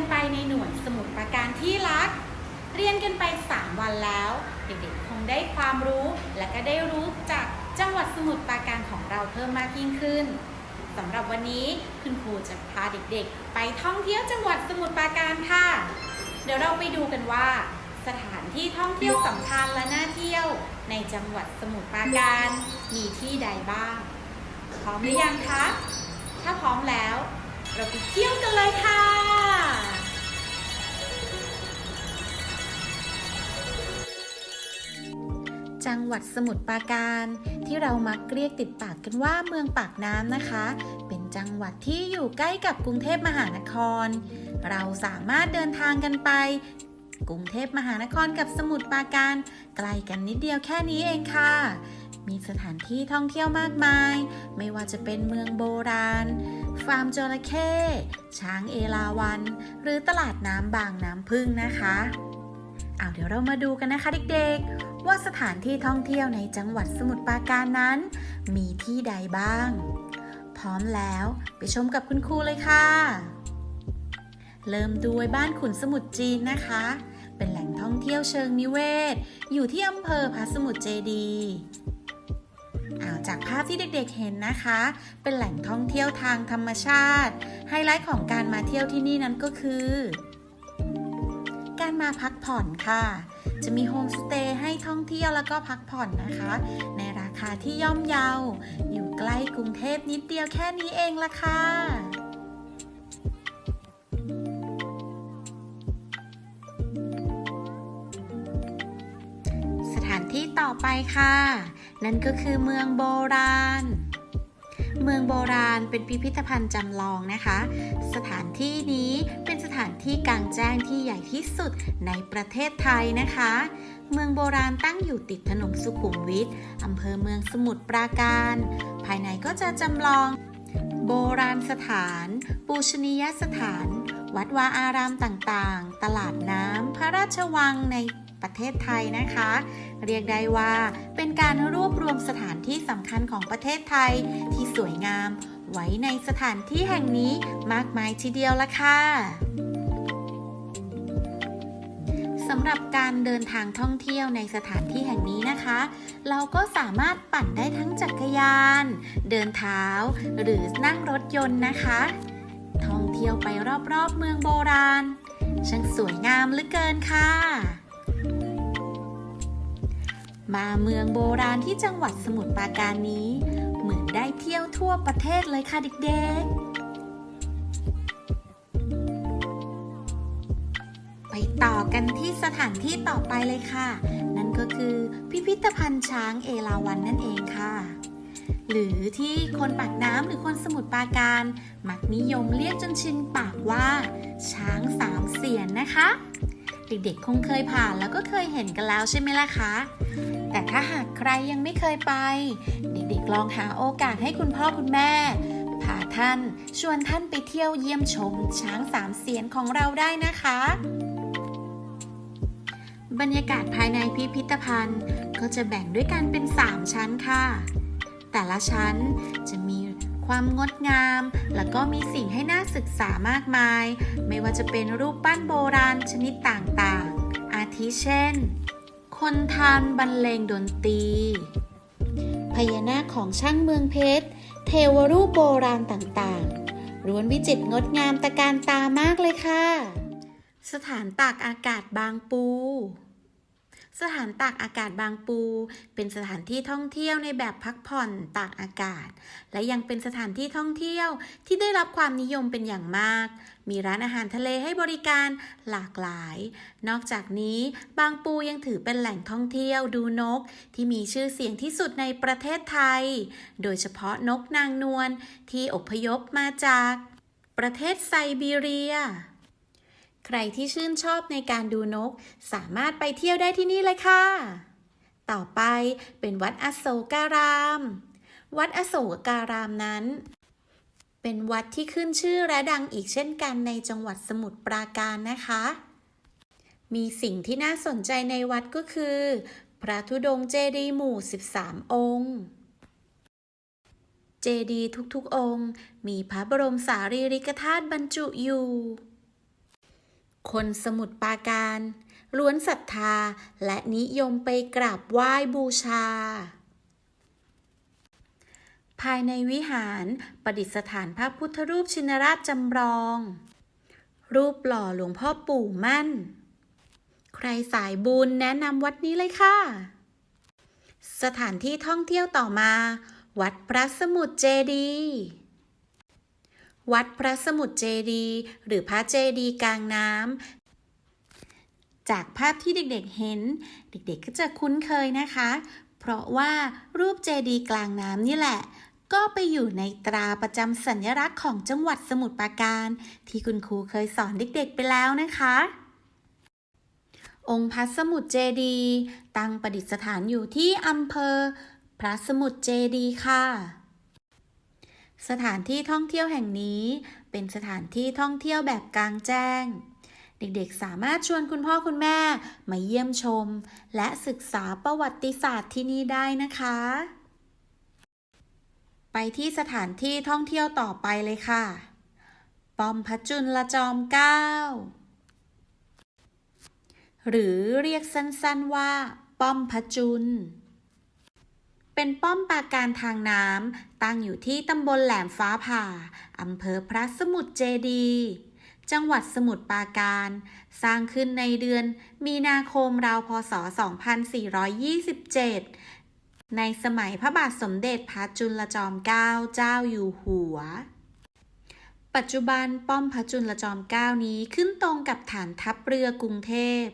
กันไปในหน่วยสมุดประการที่รัก เรียนกันไป 3 วันแล้ว เด็กๆคงได้ความรู้ และก็ได้รู้จากจังหวัดสมุทรปราการของเราเพิ่มมากยิ่งขึ้นสำหรับวันนี้คุณครูจะพาเด็กๆ ไปท่องเที่ยวจังหวัดสมุทรปราการค่ะ เดี๋ยวเราไปดูกันว่า สถานที่ท่องเที่ยวสำคัญและน่าเที่ยว ในจังหวัดสมุทรปราการ มีที่ใดบ้างพร้อมหรือยังคะถ้าพร้อมแล้ว เราไปเที่ยวกันเลยค่ะ จังหวัดสมุทรปราการ ที่เรามักเรียกติดปากกันว่าเมืองปากน้ำนะคะ เป็นจังหวัดที่อยู่ใกล้กับกรุงเทพมหานคร เราสามารถเดินทางกันไป กรุงเทพมหานครกับสมุทรปราการไกลกันนิดเดียวแค่นี้เองค่ะ มีสถานที่ท่องเที่ยวมากมาย ไม่ว่าจะเป็นเมืองโบราณ ฟาร์มจระเข้ช้างเอราวัณหรือตลาดน้ำบางน้ำพึ่งนะคะเอาเดี๋ยวเรามาดูกันนะคะเด็กๆ ว่าสถานที่ท่องเที่ยวในจังหวัดสมุทรปราการนั้น มีที่ใดบ้าง พร้อมแล้วไปชมกับคุณครูเลยค่ะ เริ่มด้วยบ้านขุนสมุทรจีนนะคะ เป็นแหล่งท่องเที่ยวเชิงนิเวศ อยู่ที่อำเภอพระสมุทรเจดีอาจากภาพที่เด็กๆเห็นนะคะ เป็นแหล่งท่องเที่ยวทางธรรมชาติ ไฮไลท์ของการมาเที่ยวที่นี่นั้นก็คือ การมาพักผ่อนค่ะ จะมีโฮมสเตย์ให้ท่องเที่ยวแล้วก็พักผ่อนนะคะ ในราคาที่ย่อมเยา อยู่ใกล้กรุงเทพนิดเดียวแค่นี้เองละค่ะสถานที่ต่อไปค่ะ นั่นก็คือเมืองโบราณเมืองโบราณเป็นพิพิธภัณฑ์จำลองนะคะ สถานที่นี้ ถานที่กลางแจ้งที่ใหญ่ที่สุดในประเทศไทยนะคะ เมืองโบราณตั้งอยู่ติดถนนสุขุมวิทอำเภอเมืองสมุทรปราการ ภายในก็จะจำลอง โบราณสถาน ปูชนียสถาน วัดวาอารามต่างๆ ตลาดน้ำ พระราชวังในประเทศไทยนะคะ เรียกได้ว่าเป็นการรวบรวมสถานที่สำคัญของประเทศไทยที่สวยงาม ไว้ในสถานที่แห่งนี้มากมายทีเดียวละค่ะ สำหรับการเดินทางท่องเที่ยวในสถานที่แห่งนี้นะคะ เราก็สามารถปั่นได้ทั้งจักรยาน เดินเท้า หรือนั่งรถยนต์นะคะ ท่องเที่ยวไปรอบๆเมืองโบราณ ช่างสวยงามเหลือเกินค่ะ มาเมืองโบราณที่จังหวัดสมุทรปราการนี้ เหมือนได้เที่ยวทั่วประเทศเลยค่ะเด็กๆ สถานที่ต่อไปเลยค่ะ นั่นก็คือพิพิธภัณฑ์ช้างเอราวัณนั่นเองค่ะ หรือที่คนปากน้ำหรือคนสมุทรปราการ มักนิยมเรียกจนชินปากว่า ช้างสามเสียนนะคะ เด็กๆคงเคยผ่านแล้วก็เคยเห็นกันแล้วใช่ไหมล่ะคะแต่ถ้าหากใครยังไม่เคยไป เด็กๆลองหาโอกาสให้คุณพ่อคุณแม่พาท่านชวนท่านไปเที่ยวเยี่ยมชมช้างสามเสียนของเราได้นะคะ บรรยากาศภายในพิพิธภัณฑ์ก็จะแบ่งด้วยกันเป็น 3 ชั้นค่ะ แต่ละชั้นจะมีความงดงาม แล้วก็มีสิ่งให้น่าศึกษามากมาย ไม่ว่าจะเป็นรูปปั้นโบราณชนิดต่างๆ อาทิเช่น คนทานบรรเลงดนตรี พญานาคของช่างเมืองเพชร เทวรูปโบราณต่างๆล้วนวิจิตรงดงามตะการตามากเลยค่ะสถานตากอากาศบางปู สถานตากอากาศบางปู เป็นสถานที่ท่องเที่ยวในแบบพักผ่อนตากอากาศ และยังเป็นสถานที่ท่องเที่ยวที่ได้รับความนิยมเป็นอย่างมาก มีร้านอาหารทะเลให้บริการหลากหลาย นอกจากนี้บางปูยังถือเป็นแหล่งท่องเที่ยวดูนก ที่มีชื่อเสียงที่สุดในประเทศไทย โดยเฉพาะนกนางนวลที่อพยพมาจาก ประเทศไซบีเรีย ใครที่ชื่นชอบในการดูนก สามารถไปเที่ยวได้ที่นี่เลยค่ะ ต่อไปเป็นวัดอโศการาม วัดอโศการามนั้น เป็นวัดที่ขึ้นชื่อและดังอีกเช่นกันในจังหวัดสมุทรปราการนะคะ มีสิ่งที่น่าสนใจในวัดก็คือ พระธุดงค์เจดีย์หมู่ 13 องค์เจดีย์ทุกๆองค์ มีพระบรมสารีริกธาตุบรรจุอยู่ คนสมุทรปราการล้วนศรัทธาและนิยมไปกราบไหว้บูชา ภายในวิหารประดิษฐานพระพุทธรูปชินราชจำลอง รูปหล่อหลวงพ่อปู่มั่น ใครสายบุญแนะนำวัดนี้เลยค่ะ สถานที่ท่องเที่ยวต่อมา วัดพระสมุทรเจดีย์ วัดพระสมุทรเจดีหรือพระเจดีกลางน้ำ จากภาพที่เด็กๆเห็น เด็กๆก็จะคุ้นเคยนะคะ เพราะว่ารูปเจดีกลางน้ำนี่แหละ ก็ไปอยู่ในตราประจำสัญลักษณ์ของจังหวัดสมุทรปราการ ที่คุณครูเคยสอนเด็กๆไปแล้วนะคะองค์พระสมุทรเจดีตั้งประดิษฐานอยู่ที่อำเภอ พระสมุทรเจดีค่ะ สถานที่ท่องเที่ยวแห่งนี้เป็นสถานที่ท่องเที่ยวแบบกลางแจ้ง เด็กๆสามารถชวนคุณพ่อคุณแม่มาเยี่ยมชม และศึกษาประวัติศาสตร์ที่นี่ได้นะคะ ไปที่สถานที่ท่องเที่ยวต่อไปเลยค่ะ ป้อมพระจุลจอมเกล้าหรือเรียกสั้นๆว่า ป้อมพระจุล เป็นป้อมปราการทางน้ำตั้งอยู่ที่ตำบลแหลมฟ้าผ่าอำเภอพระสมุทรเจดี จังหวัดสมุทรปราการ สร้างขึ้นในเดือนมีนาคมราวพศ 2427 ในสมัยพระบาทสมเด็จพระจุลจอมเกล้าเจ้าอยู่หัวปัจจุบันป้อมพระจุลจอมเกล้านี้ขึ้นตรงกับฐานทัพเรือกรุงเทพ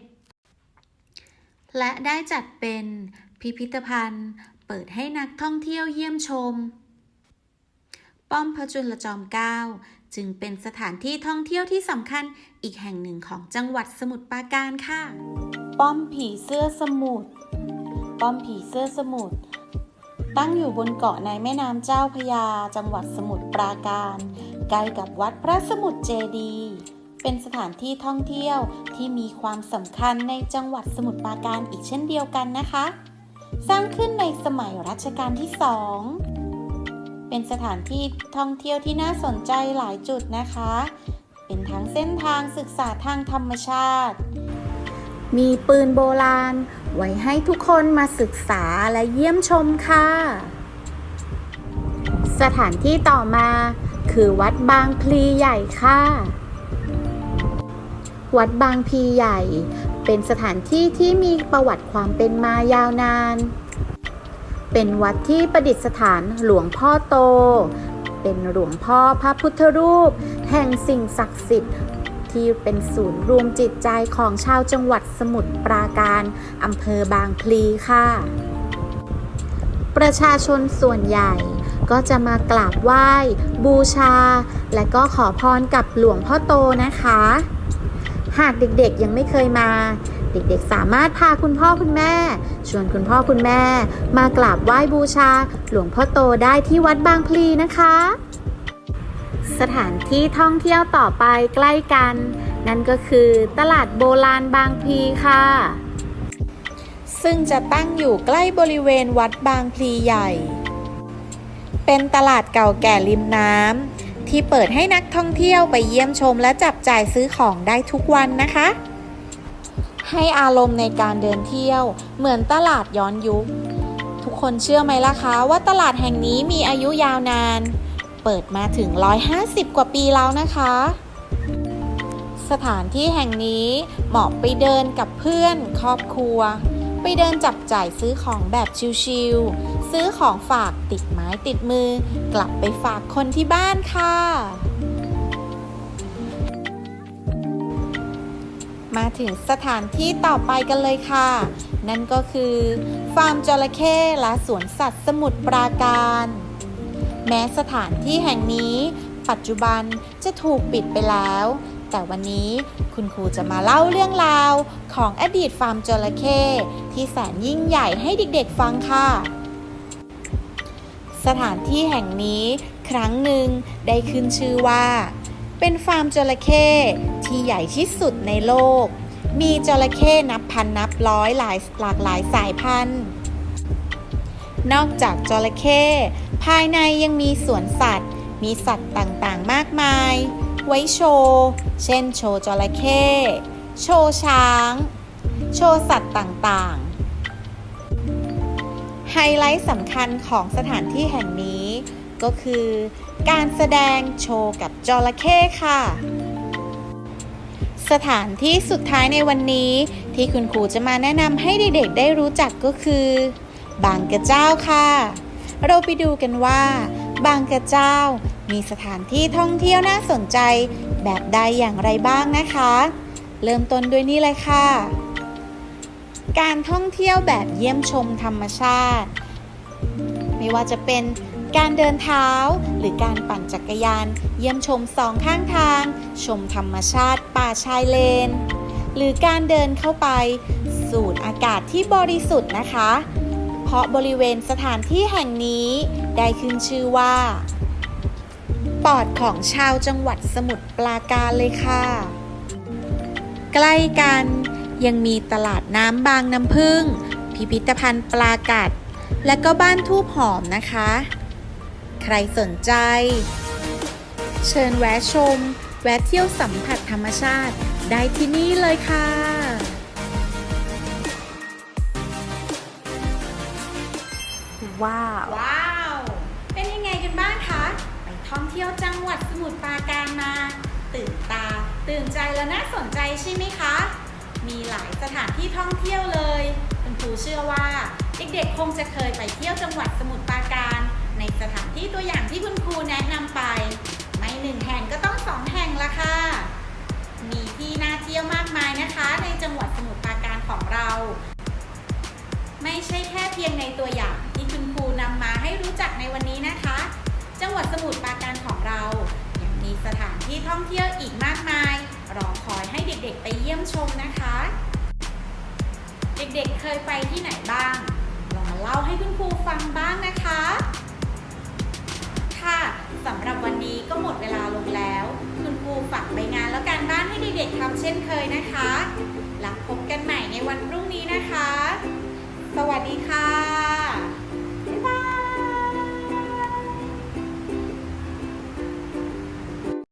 และได้จัดเป็นพิพิธภัณฑ์ เปิดให้นักท่องเที่ยวเยี่ยมชม ป้อมพระจุลจอมเกล้าจึงเป็นสถานที่ท่องเที่ยวที่สำคัญอีกแห่งหนึ่งของจังหวัดสมุทรปราการค่ะ ป้อมผีเสื้อสมุทร ป้อมผีเสื้อสมุทรตั้งอยู่บนเกาะในแม่น้ำเจ้าพยา จังหวัดสมุทรปราการ ใกล้กับวัดพระสมุทรเจดี เป็นสถานที่ท่องเที่ยวที่มีความสำคัญในจังหวัดสมุทรปราการอีกเช่นเดียวกันนะคะ สร้างขึ้นในสมัยรัชกาลที่สองเป็นสถานที่ท่องเที่ยวที่น่าสนใจหลายจุดนะคะ เป็นทั้งเส้นทางศึกษาทางธรรมชาติ มีปืนโบราณ ไว้ให้ทุกคนมาศึกษาและเยี่ยมชมค่ะ สถานที่ต่อมาคือวัดบางพลีใหญ่ค่ะ วัดบางพลีใหญ่ เป็นสถานที่ที่มีประวัติความเป็นมายาวนาน เป็นวัดที่ประดิษฐานหลวงพ่อโต เป็นหลวงพ่อพระพุทธรูป แห่งสิ่งศักดิ์สิทธิ์ที่เป็นศูนย์รวมจิตใจของชาวจังหวัดสมุทรปราการอำเภอบางพลีค่ะ ประชาชนส่วนใหญ่ก็จะมากราบไหว้ บูชา และก็ขอพรกับหลวงพ่อโตนะคะ หากเด็กๆยังไม่เคยมา เด็กๆสามารถพาคุณพ่อคุณแม่ ชวนคุณพ่อคุณแม่ มากราบไหว้บูชา หลวงพ่อโตได้ที่วัดบางพลีนะคะ สถานที่ท่องเที่ยวต่อไปใกล้กัน นั่นก็คือตลาดโบราณบางพลีค่ะ ซึ่งจะตั้งอยู่ใกล้บริเวณวัดบางพลีใหญ่ เป็นตลาดเก่าแก่ริมน้ำ ที่เปิดให้นักท่องเที่ยวไปเยี่ยมชมและจับจ่ายซื้อของได้ทุกวันนะคะ ให้อารมณ์ในการเดินเที่ยว เหมือนตลาดย้อนยุค ทุกคนเชื่อไหมล่ะคะ ว่าตลาดแห่งนี้มีอายุยาวนาน เปิดมาถึง 150 กว่าปีแล้วนะคะ สถานที่แห่งนี้เหมาะไปเดินกับเพื่อนครอบครัว ไปเดินจับจ่ายซื้อของแบบชิลๆ ซื้อของฝากติดไม้ติดมือ กลับไปฝากคนที่บ้านค่ะ มาถึงสถานที่ต่อไปกันเลยค่ะ นั่นก็คือ ฟาร์มจระเข้และสวนสัตว์สมุทรปราการ แม้สถานที่แห่งนี้ ปัจจุบันจะถูกปิดไปแล้วแต่วันนี้คุณครูจะมาเล่าเรื่องราวของอดีตฟาร์มจระเข้ที่แสนยิ่งใหญ่ให้เด็กๆฟังค่ะ สถานที่แห่งนี้ครั้งหนึ่งได้ขึ้นชื่อว่า เป็นฟาร์มจระเข้ที่ใหญ่ที่สุดในโลก มีจระเข้นับพันนับร้อยหลายหลากหลายสายพันธุ์ นอกจากจระเข้ภายในยังมีสวนสัตว์ มีสัตว์ต่างๆมากมาย ไว้โชว์ เช่นโชว์จระเข้ โชว์ช้าง โชว์สัตว์ต่างๆ ไฮไลท์สำคัญของสถานที่แห่งนี้ ก็คือ การแสดงโชว์กับจระเข้ค่ะ สถานที่สุดท้ายในวันนี้ที่คุณครูจะมาแนะนำให้เด็กๆได้รู้จักก็คือ บางกระเจ้าค่ะ เราไปดูกันว่า บางกระเจ้ามีสถานที่ท่องเที่ยวน่าสนใจแบบใดอย่างไรบ้างนะคะ เริ่มต้นด้วยนี่เลยค่ะ การท่องเที่ยวแบบเยี่ยมชมธรรมชาติ ไม่ว่าจะเป็นการเดินเท้าหรือการปั่นจักรยาน เยี่ยมชมสองข้างทาง ชมธรรมชาติป่าชายเลน หรือการเดินเข้าไปสูดอากาศที่บริสุทธิ์นะคะ เพราะบริเวณสถานที่แห่งนี้ได้ขึ้นชื่อว่า ปอดของชาวจังหวัดสมุทรปราการเลยค่ะ ใกล้กัน ยังมีตลาดน้ำบางน้ำพึ่ง พิพิธภัณฑ์ปลากัด และก็บ้านทูบหอมนะคะ ใครสนใจ เชิญแวะชม แวะเที่ยวสัมผัสธรรมชาติได้ที่นี่เลยค่ะว้าว ว้าว เป็นยังไงกันบ้างคะ ไปท่องเที่ยวจังหวัดสมุทรปราการมา ตื่นตา ตื่นใจแล้วน่าสนใจใช่ไหมคะ มีหลายสถานที่ท่องเที่ยวเลย คุณครูเชื่อว่า เด็กๆ คงจะเคยไปเที่ยวจังหวัดสมุทรปราการ ในสถานที่ตัวอย่างที่คุณครูแนะนำไป ไม่หนึ่งแห่งก็ต้องสองแห่งละค่ะ มีที่น่าเที่ยวมากมายนะคะ ในจังหวัดสมุทรปราการของเรา ไม่ใช่แค่เพียงในตัวอย่างที่คุณครูนำมาให้รู้จักในวันนี้นะคะ จังหวัดสมุทรปราการของเรายังมีสถานที่ท่องเที่ยวอีกมากมาย รอคอยให้เด็กๆ ไปเยี่ยมชมนะคะ เด็กๆ เคยไปที่ไหนบ้าง ลองมาเล่าให้คุณครูฟังบ้างนะคะ ค่ะสำหรับวันนี้ก็หมดเวลาลงแล้ว คุณครูฝากใบงานแล้วการบ้านให้เด็กๆทำเช่นเคยนะคะแล้วพบกันใหม่ในวันพรุ่งนี้นะคะ สวัสดีค่ะ